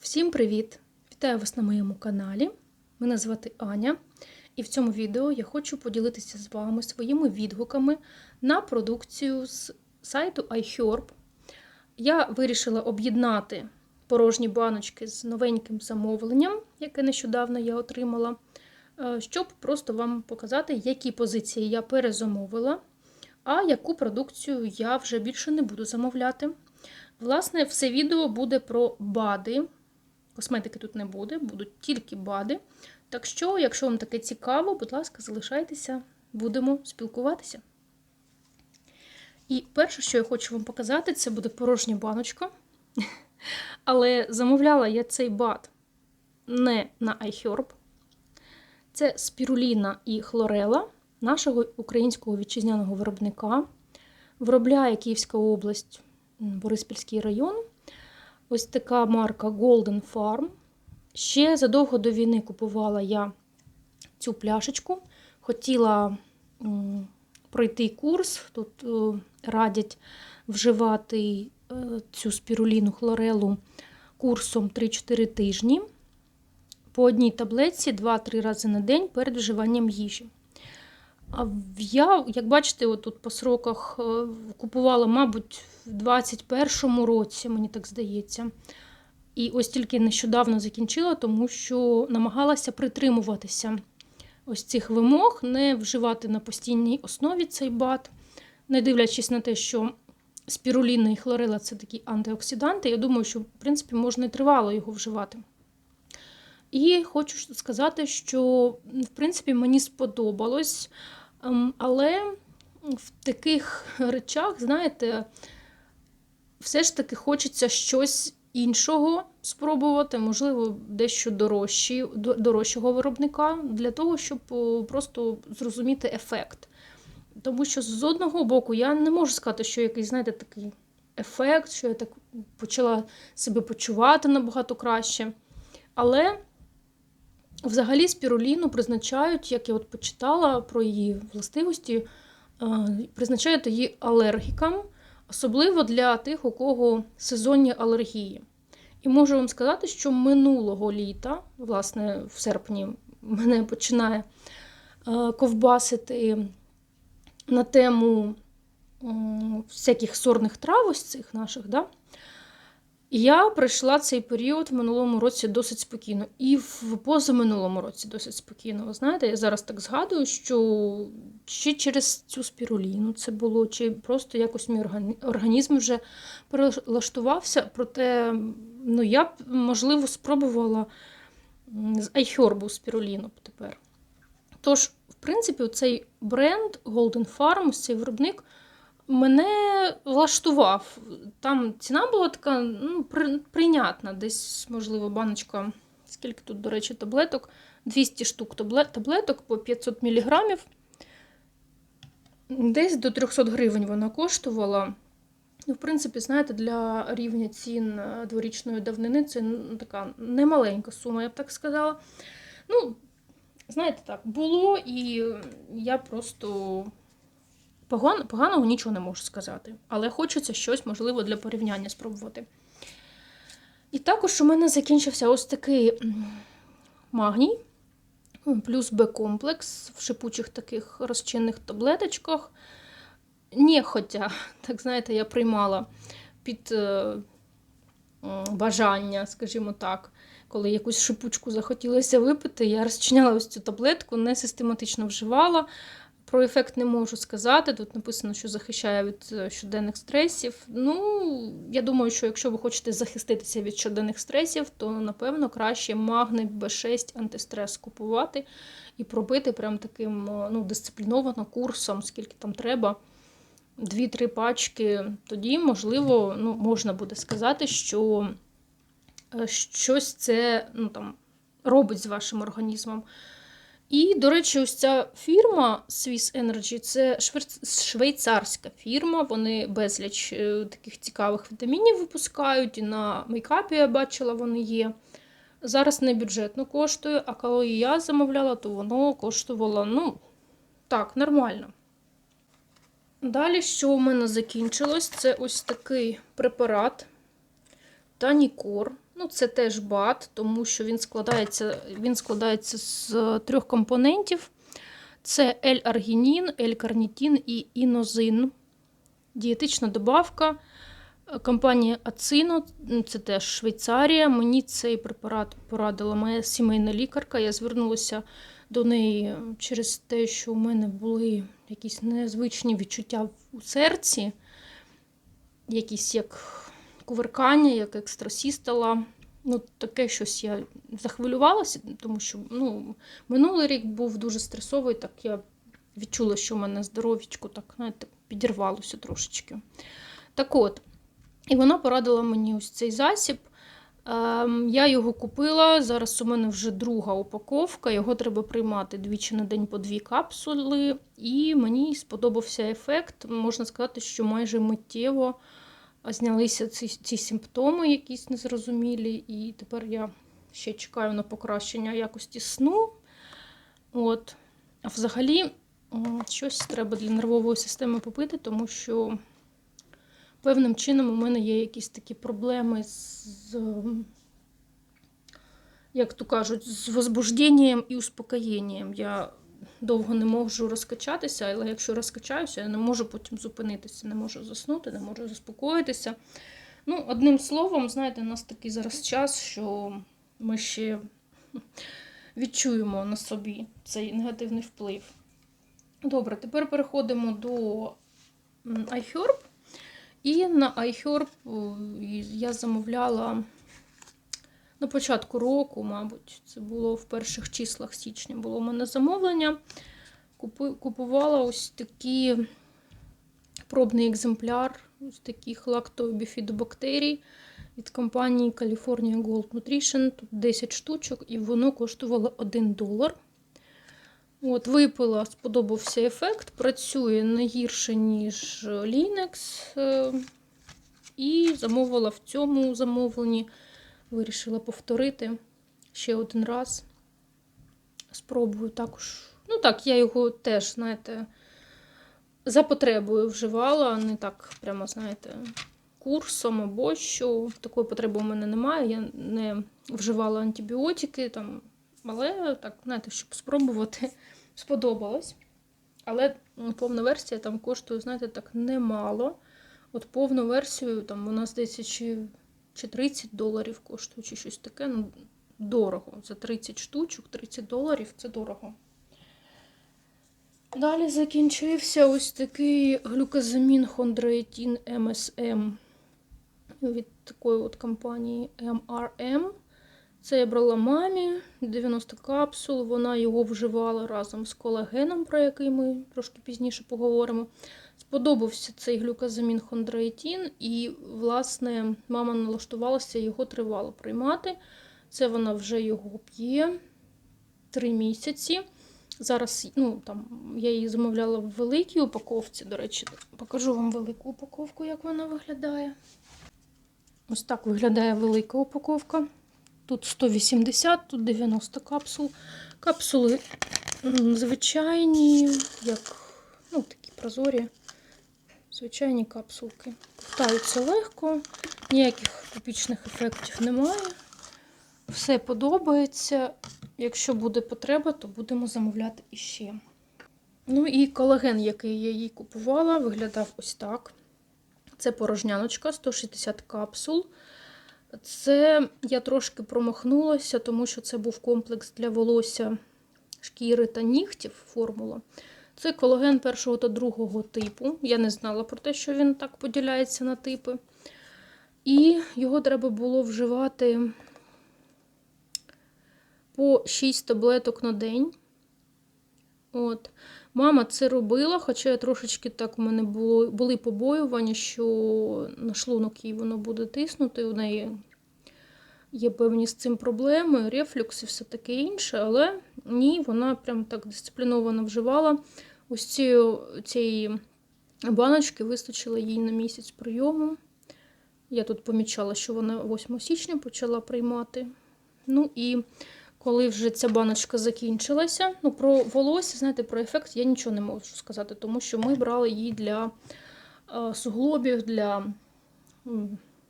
Всім привіт! Вітаю вас на моєму каналі. Мене звати Аня, і в цьому відео я хочу поділитися з вами своїми відгуками на продукцію з сайту iHerb. Я вирішила об'єднати порожні баночки з новеньким замовленням, яке нещодавно я отримала, е, щоб просто вам показати, які позиції я перезамовила, а яку продукцію я вже більше не буду замовляти. Власне, все відео буде про БАДи. Косметики тут не буде, будуть тільки БАДи. Так що, якщо вам таке цікаво, будь ласка, залишайтеся, будемо спілкуватися. І перше, що я хочу вам показати, це буде порожня баночка. Але замовляла я цей бад не на iHerb. Це спіруліна і хлорела нашого українського вітчизняного виробника. Виробляє Київська область, Бориспільський район. Ось така марка Golden Farm. Ще задовго до війни купувала я цю пляшечку. Хотіла пройти курс. Тут е, радять вживати е, цю спіруліну хлорелу курсом 3-4 тижні. По одній таблетці 2-3 рази на день перед вживанням їжі. А я, як бачите, отут по сроках е, купувала, мабуть, в 21-му році, мені так здається. І ось тільки нещодавно закінчила, тому що намагалася притримуватися ось цих вимог, не вживати на постійній основі цей бат, не дивлячись на те, що спіруліна і хлорела це такі антиоксиданти. Я думаю, що, в принципі, можна і тривало його вживати. І хочу сказати, що, в принципі, мені сподобалось. Ем, Але в таких речах, знаєте, все ж таки хочеться щось іншого спробувати, можливо, дещо дорожчі, дорожчого виробника, для того, щоб просто зрозуміти ефект. Тому що з одного боку я не можу сказати, що якийсь, знаєте, такий ефект, що я так почала себе почувати набагато краще. Але Взагалі спіруліну призначають, як я от почитала про її властивості, е, призначають її алергікам, особливо для тих, у кого сезонні алергії. І можу вам сказати, що минулого літа, власне, в серпні, мене починає е, ковбасити на тему всяких сорних трав, ось цих наших. Да? Я пройшла цей період в минулому році досить спокійно, і в позаминулому році досить спокійно. Ви знаєте, я зараз так згадую, що чи через цю спіруліну це було, чи просто якось мій організм вже перелаштувався. Проте ну, я б, можливо, спробувала з айхербу спіруліну тепер. Тож, в принципі, цей бренд Golden Farm, цей виробник, мене влаштував. Там ціна була така ну, при, прийнятна. Десь, можливо, баночка, скільки тут, до речі, таблеток, 200 штук таблеток по 500 мг. Десь до 300 гривень вона коштувала. Ну, в принципі, знаєте, для рівня цін е, дворічної давнини це така немаленька сума, я б так сказала. Ну, знаєте, так, було, і я просто Погано, поганого нічого не можу сказати, але хочеться щось, можливо, для порівняння спробувати. І також у мене закінчився ось такий магній, плюс Б-комплекс в шипучих таких розчинних таблеточках. Нехотя, так знаєте, я приймала під е, бажання, скажімо так. Коли якусь шипучку захотілося випити, я розчиняла ось цю таблетку, не систематично вживала. Про ефект не можу сказати. Тут написано, що захищає від е, щоденних стресів. Ну, я думаю, що якщо ви хочете захиститися від щоденних стресів, то напевно краще магний Б6 антистрес купувати і пробити прям таким е, ну, дисципліновано курсом, скільки там треба. Дві-три пачки. Тоді, можливо, ну, можна буде сказати, що е, щось це ну, там, робить з вашим організмом. І, до речі, ось ця фірма Swiss Energy це швейцарська фірма. Вони безліч е, таких цікавих вітамінів випускають. І на мейкапі я бачила, вони є. Зараз не бюджетно коштує, а коли я замовляла, то воно коштувало, ну, так, нормально. Далі, що у мене закінчилось, це ось такий препарат Танікор. Ну, це теж бат, тому що він складається, він складається з трьох компонентів: це L-аргінін, L-карнітин і інозин. Дієтична добавка. Компанія Ацино, це теж Швейцарія. Мені цей препарат порадила моя сімейна лікарка. Я звернулася до неї через те, що у мене були якісь незвичні відчуття у серці, якісь як кувиркання, як екстрасістола. Ну, таке щось я захвилювалася, тому що ну, минулий рік був дуже стресовий, так я відчула, що в мене здоров'ячко так, знаєте, підірвалося трошечки. Так от, і вона порадила мені ось цей засіб. Ем, Я його купила. Зараз у мене вже друга упаковка. Його треба приймати двічі на день по дві капсули. І мені сподобався ефект. Можна сказати, що майже миттєво знялися ці, ці симптоми, якісь незрозумілі. І тепер я ще чекаю на покращення якості сну. От. А взагалі, щось треба для нервової системи попити, тому що певним чином у мене є якісь такі проблеми з, як то кажуть, з возбужденням і успокоєнням. Я довго не можу розкачатися, але якщо розкачаюся, я не можу потім зупинитися, не можу заснути, не можу заспокоїтися. Ну, одним словом, знаєте, у нас такий зараз час, що ми ще відчуємо на собі цей негативний вплив. Добре, тепер переходимо до iHerb. І на iHerb е, я замовляла на початку року, мабуть, це було в перших числах січня було у мене замовлення. Купувала ось такі пробний екземпляр ось таких лактобіфідобактерій від компанії California Gold Nutrition. Тут 10 штучок, і воно коштувало 1 долар. От, випила, сподобався ефект. Працює не гірше, ніж Linux. е, І замовила в цьому замовленні. Вирішила повторити ще один раз. Спробую також. Ну так, я його теж, знаєте, за потребою вживала, не так, прямо, знаєте, курсом або що. Такої потреби у мене немає. Я не вживала антибіотики, там, але так, знаєте, щоб спробувати, сподобалось. Але повна версія там коштує, знаєте, так немало. От повну версію, там вона здається, чи, чи 30 доларів коштує, чи щось таке. Ну, дорого. За 30 штучок, 30 доларів це дорого. Далі закінчився ось такий глюкозамін хондроетін МСМ від такої от компанії MRM. Це я брала мамі 90 капсул. Вона його вживала разом з колагеном, про який ми трошки пізніше поговоримо. Сподобався цей глюкозамін хондроїтін, і, власне, мама налаштувалася його тривало приймати. Це вона вже його п'є 3 місяці. Зараз ну, там, я її замовляла в великій упаковці. До речі, покажу вам велику упаковку, як вона виглядає. Ось так виглядає велика упаковка. Тут 180, тут 90 капсул. Капсули звичайні, як ну, такі прозорі, звичайні капсулки. Ковтаються легко, ніяких типічних ефектів немає. Все подобається. Якщо буде потреба, то будемо замовляти іще. Ну і колаген, який я їй купувала, виглядав ось так. Це порожняночка, 160 капсул. Це я трошки промахнулася, тому що це був комплекс для волосся, шкіри та нігтів формула. Це колаген першого та другого типу. Я не знала про те, що він так поділяється на типи. І його треба було вживати по 6 таблеток на день. От. Мама це робила, хоча я трошечки так у мене було, були побоювання, що на шлунок їй воно буде тиснути. У неї є певні з цим проблеми, рефлюкс і все таке інше, але ні, вона прям так дисципліновано вживала. Ось цієї, баночки вистачило їй на місяць прийому. Я тут помічала, що вона 8 січня почала приймати. Ну і коли вже ця баночка закінчилася, ну про волосся, знаєте, про ефект я нічого не можу сказати, тому що ми брали її для е, суглобів, для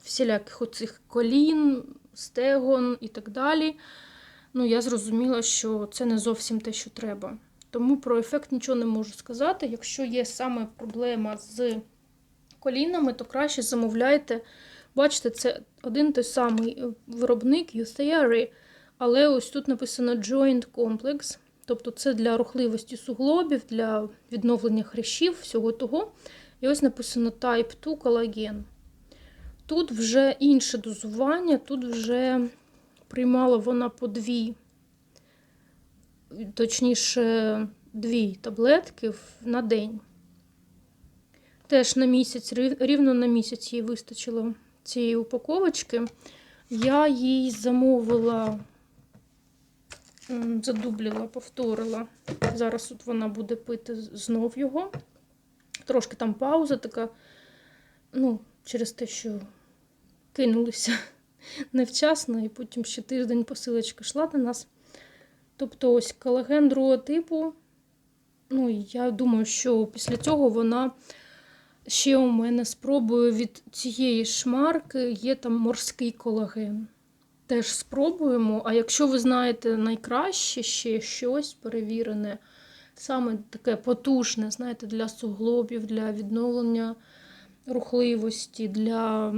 всіляких оцих колін, стегон і так далі. Ну, я зрозуміла, що це не зовсім те, що треба. Тому про ефект нічого не можу сказати. Якщо є саме проблема з колінами, то краще замовляйте. Бачите, це один той самий виробник Youtheory, але ось тут написано Joint Complex. Тобто це для рухливості суглобів, для відновлення хрящів, всього того. І ось написано Type 2 колаген. Тут вже інше дозування, тут вже приймала вона по дві, точніше, дві таблетки на день. Теж на місяць, рівно на місяць їй вистачило цієї упаковочки. Я їй замовила, задублила, повторила. Зараз от вона буде пити знов його. Трошки там пауза така, ну, через те, що кинулися невчасно, і потім ще тиждень посилочка йшла до нас. Тобто, ось колаген другого типу. Ну, я думаю, що після цього вона ще у мене спробує від цієї шмарки, є там морський колаген. Теж спробуємо. А якщо ви знаєте найкраще ще щось перевірене, саме таке потужне, знаєте, для суглобів, для відновлення рухливості, для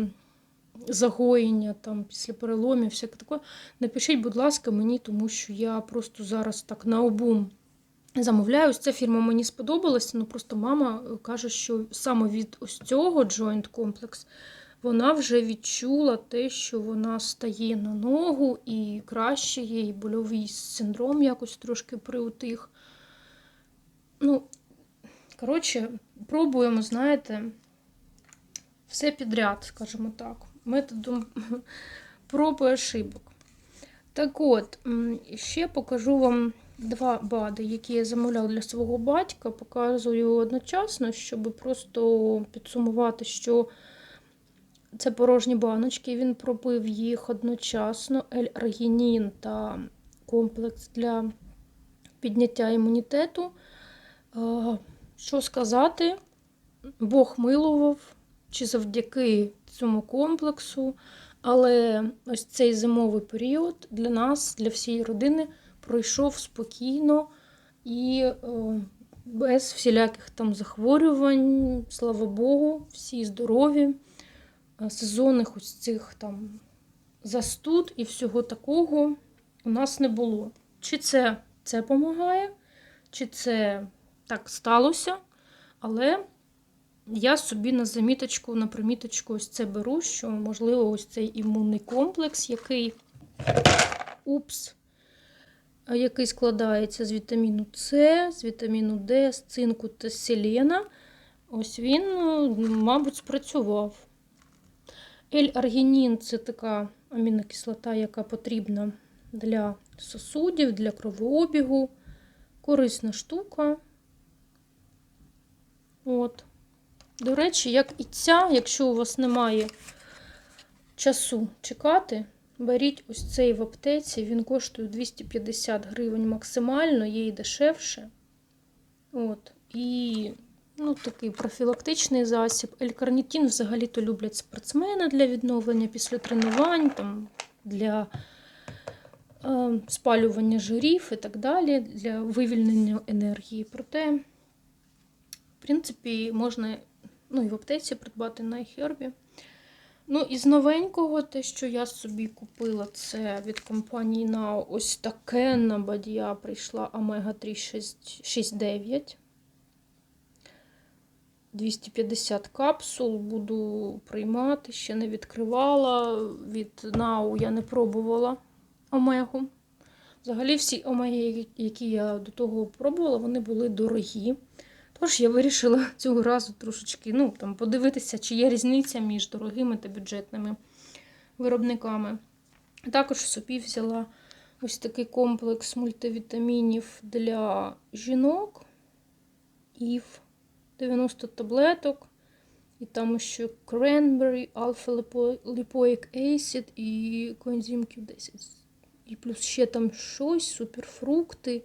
загоєння там, після переломів, всяке таке, напишіть, будь ласка, мені, тому що я просто зараз так на обум замовляю. Ось ця фірма мені сподобалася, ну просто мама каже, що саме від ось цього Joint Complex вона вже відчула те, що вона стає на ногу і краще їй больовий синдром якось трошки приутих. Ну, коротше, пробуємо, знаєте, все підряд, скажімо так, методом проб і ошибок. Так от, ще покажу вам два бади, які я замовляла для свого батька. Показую одночасно, щоб просто підсумувати, що це порожні баночки. Він пропив їх одночасно: Ель-Аргінін та комплекс для підняття імунітету. Що сказати, Бог милував, чи завдяки цьому комплексу, але ось цей зимовий період для нас, для всієї родини, пройшов спокійно і без всіляких там захворювань, слава Богу, всі здорові, сезонних ось цих там застуд і всього такого у нас не було. Чи це це допомагає, чи це так сталося, але я собі на заміточку, на приміточку ось це беру, що, можливо, ось цей імунний комплекс, який упс, який складається з вітаміну С, з вітаміну Д, з цинку та селена, ось він, мабуть, спрацював. Ель-аргінін це така амінокислота, яка потрібна для сосудів, для кровообігу. Корисна штука. От. До речі, як і ця, якщо у вас немає часу чекати, беріть ось цей в аптеці, він коштує 250 гривень максимально, є і дешевше. От. І ну, такий профілактичний засіб. Елькарнітін взагалі-то люблять спортсмени для відновлення після тренувань, там, для е, спалювання жирів і так далі, для вивільнення енергії. Проте, в принципі, можна ну, і в аптеці придбати на iHerb. Ну, із новенького, те, що я собі купила, це від компанії на ось таке на бадія прийшла Омега 369. 250 капсул буду приймати, ще не відкривала. Від Нау я не пробувала омегу. Взагалі, всі омеги, які я до того пробувала, вони були дорогі. Тож я вирішила цього разу трошечки ну, там, подивитися, чи є різниця між дорогими та бюджетними виробниками. Також собі взяла ось такий комплекс мультивітамінів для жінок. Ів 90 таблеток. І там ще Cranberry, Alpha-Lipoic Acid і коензим Q10. І плюс ще там щось, суперфрукти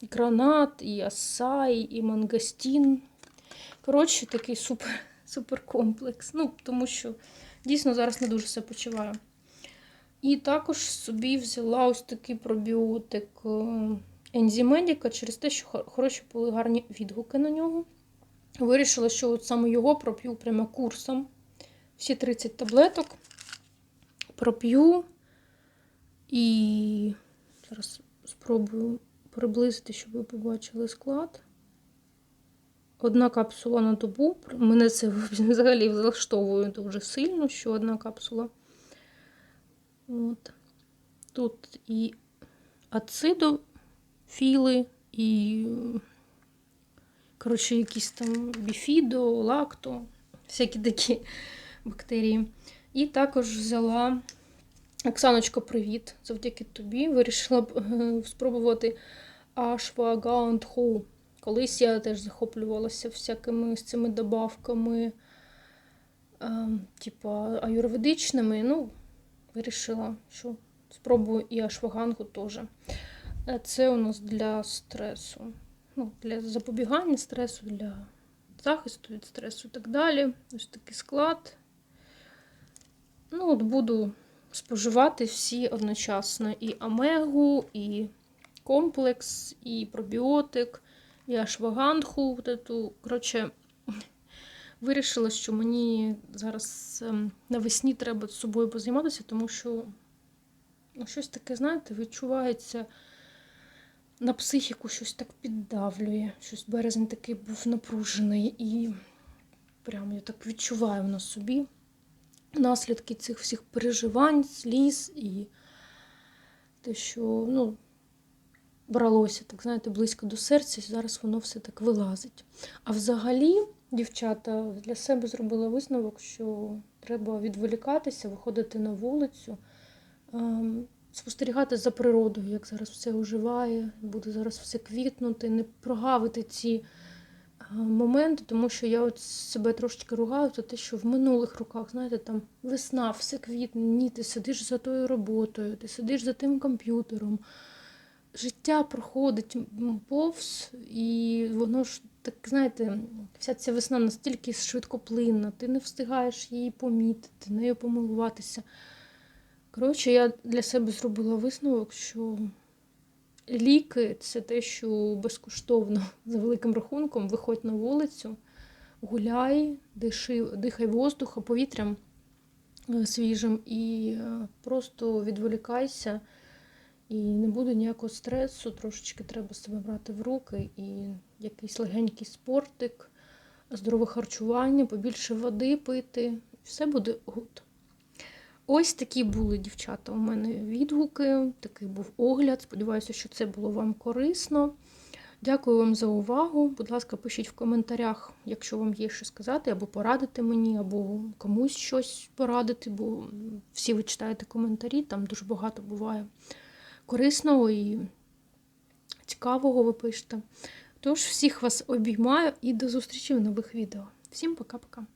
і гранат, і асай, і мангастін. Коротше, такий супер, комплекс. Ну, тому що Дійсно, зараз не дуже себе почуваю. І також собі взяла ось такий пробіотик Ензімедіка через те, що хороші були гарні відгуки на нього. Вирішила, що от саме його проп'ю прямо курсом. Всі 30 таблеток проп'ю. І зараз спробую приблизити, щоб ви побачили склад. Одна капсула на добу. Мене це взагалі влаштовує дуже сильно, що одна капсула. От. Тут і ацидофіли, і, коротше, якісь там біфідо, лакто, всякі такі бактерії. І також взяла Оксаночко, привіт! Завдяки тобі вирішила е, спробувати Ashwagandha. Колись я теж захоплювалася всякими з цими добавками, типа аюрведичними. Ну, вирішила, що спробую і ашвагангу теж. Е, Це у нас для стресу. Ну, для запобігання стресу, для захисту від стресу і так далі. Ось такий склад. Ну, от буду споживати всі одночасно. І омегу, і комплекс, і пробіотик, і ашвагандху. Коротше, вирішила, що мені зараз ем, навесні треба з собою позайматися, тому що ну, щось таке, знаєте, відчувається на психіку, щось так піддавлює. Щось березень такий був напружений, і прямо я так відчуваю на собі наслідки цих всіх переживань, сліз і те, що ну, бралося, так знаєте, близько до серця, і зараз воно все так вилазить. А взагалі, дівчата, для себе зробила висновок, що треба відволікатися, виходити на вулицю, ем, спостерігати за природою, як зараз все оживає, буде зараз все квітнути, не прогавити ці е, моменти, тому що я от себе трошечки ругаю за те, що в минулих роках, знаєте, там весна, все квітне, ні, ти сидиш за тою роботою, ти сидиш за тим комп'ютером. Життя проходить повз, і воно ж так, знаєте, вся ця весна настільки швидкоплинна, ти не встигаєш її помітити, нею помилуватися. Коротше, я для себе зробила висновок, що ліки це те, що безкоштовно за великим рахунком виходь на вулицю, гуляй, диши, дихай воздухом, повітрям е, свіжим і е, просто відволікайся. І не буде ніякого стресу, трошечки треба себе брати в руки, і якийсь легенький спортик, здорове харчування, побільше води пити. Все буде гуд. Ось такі були, дівчата, у мене відгуки, такий був огляд. Сподіваюся, що це було вам корисно. Дякую вам за увагу. Будь ласка, пишіть в коментарях, якщо вам є що сказати, або порадити мені, або комусь щось порадити, бо всі ви читаєте коментарі, там дуже багато буває корисного і цікавого ви пишете. Тож, всіх вас обіймаю і до зустрічі в нових відео. Всім пока-пока.